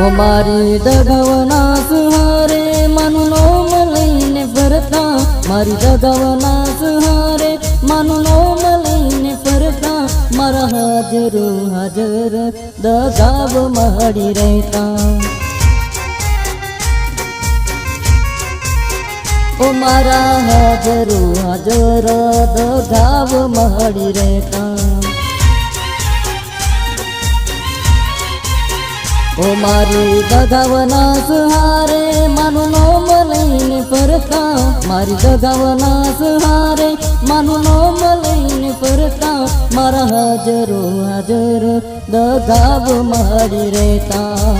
ઓ મારી દગાવના સુહારે માનું નોમ લઈને ફરતા. મારી દગાવના સુહારે માનું નોમ લઈને ફરતા. મારા હાજરો, હાજર દગાવ મળી રહેતા. ઓ મારા હાજરો, હાજર દગાવ મળી રહેતા. મારી દગાવના સહારે માનું નોમ લઈને ફરતા. મારી દગાવના સહારે માનું નોમ લઈને ફરતા. મારા હાજરો હાજર દગાવ મારી રહેતા.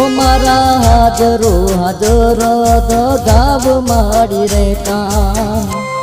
ઓ મારા હાજરો હાજર દગાવ મારી રહેતા.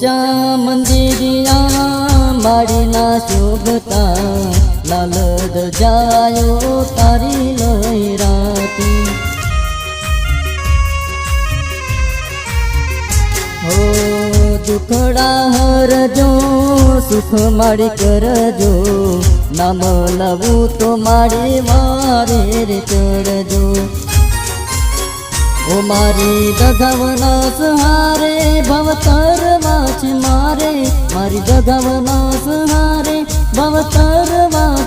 ઊંચા મંદિરિયા માડીના શોભતા લાલ જાયો તારી લહેરાતી હો દુખડા હરજો સુખ મારી કરજો નામ લાવું તો મારી મારે રે ચડજો ઓ મારી દગાવના સહારે, ભવતર છે મારે. મારી દગાવના સહારે, ભવતર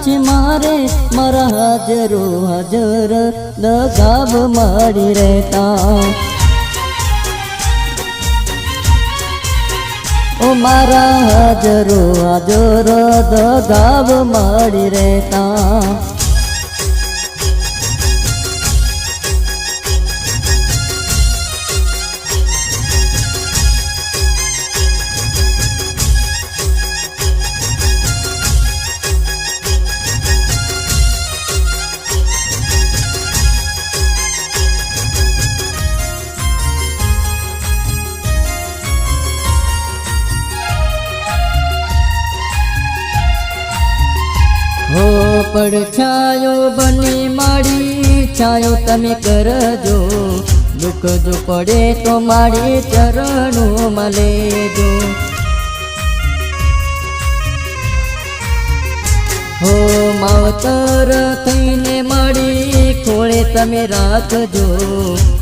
છે મારે. મારા હાજરો હાજર દગાવ મારી રહેતા. ઓ મારા હાજરો હાજર દગાવ મારી રહેતા. પડછાયો બની માડી, છાયો તમે કરજો. દુઃખ જો પડે તો મારી ચરણો લેજો. હો માવતર, થઈને માડી, ખોળે તમે રાખજો.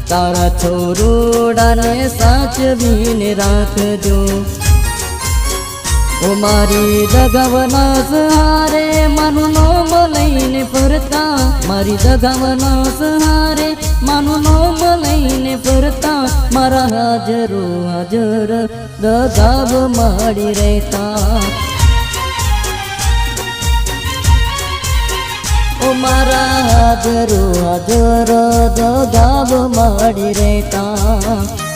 તારા છોરોડાને સાચવીને રાખજો. ઓ મારી દગાવના સહારે માનું નોમ લઈને ફરતા. મારી દગાવના સહારે માનું નોમ લઈને ફરતા. મારા હાજરો હાજર દગાવ માડી રહેતા. ઓ મારા હાજરો હાજર દગાવ માડી રહેતા.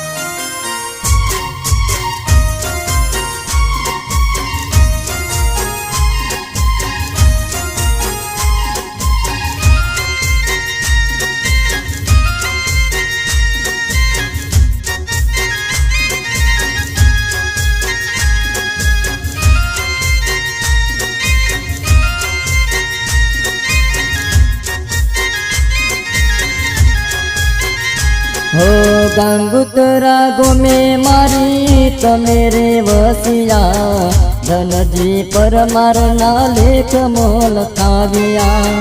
ગાંગુતરા ગોમે મારી, તમે રે વસિયા, ધનજી પરમાર ના લેખ મોલ કાવ્યા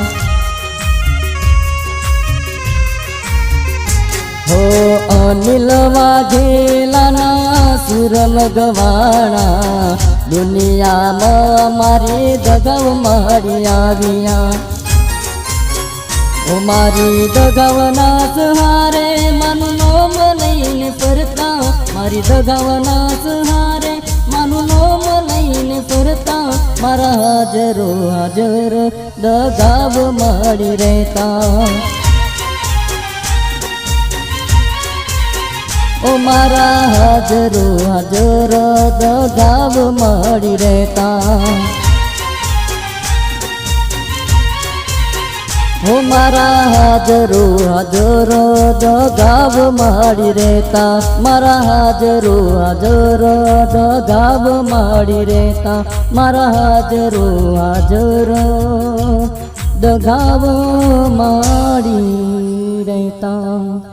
હો અનિલ વાઘેલાના સુરમ ગવાણા, દુનિયામાં મારી દગવ મારી આવ્યા. મારી દગાવના સહારે માનું નોમ લઈને ફરતા મારી દગાવાના સહારે માનું નોમ લઈને ફરતા મારા હાજરો હાજર દગાવ મારી રહેતા ઓ મારા હાજરો હાજર દગાવ મારી રહેતા હું મારા હાજરો હાજરો દગાવ માડી રેતા મારા હાજરો હાજરો દગાવ માડી રેતા મારા હાજરો હાજરો દગાવ માડી રેતા